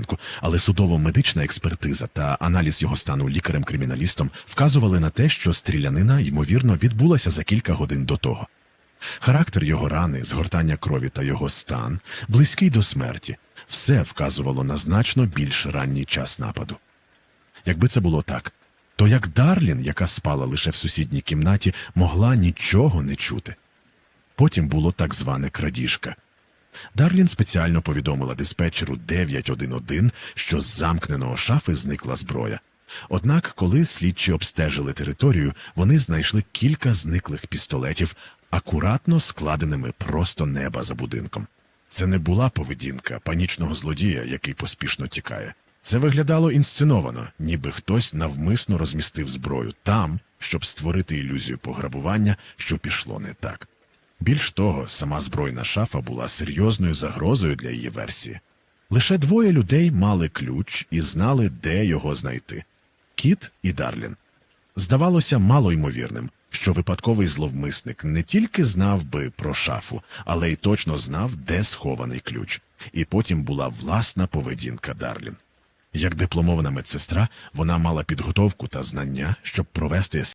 ранку, але судово-медична експертиза та аналіз його стану лікарем-криміналістом вказували на те, що стрілянина, ймовірно, відбулася за кілька годин до того. Характер його рани, згортання крові та його стан, близький до смерті, все вказувало на значно більш ранній час нападу. Якби це було так, то як Дарлін, яка спала лише в сусідній кімнаті, могла нічого не чути. Потім було так зване крадіжка. Дарлін спеціально повідомила диспетчеру 911, що з замкненого шафи зникла зброя. Однак, коли слідчі обстежили територію, вони знайшли кілька зниклих пістолетів, акуратно складеними просто неба за будинком. Це не була поведінка панічного злодія, який поспішно тікає. Це виглядало інсценовано, ніби хтось навмисно розмістив зброю там, щоб створити ілюзію пограбування, що пішло не так. Більш того, сама збройна шафа була серйозною загрозою для її версії. Лише двоє людей мали ключ і знали, де його знайти Кіт і Дарлін. Здавалося малоймовірним, що випадковий зловмисник не тільки знав би про шафу, але й точно знав, де схований ключ. І потім була власна поведінка Дарлін. Як дипломована медсестра, вона мала підготовку та знання, щоб провести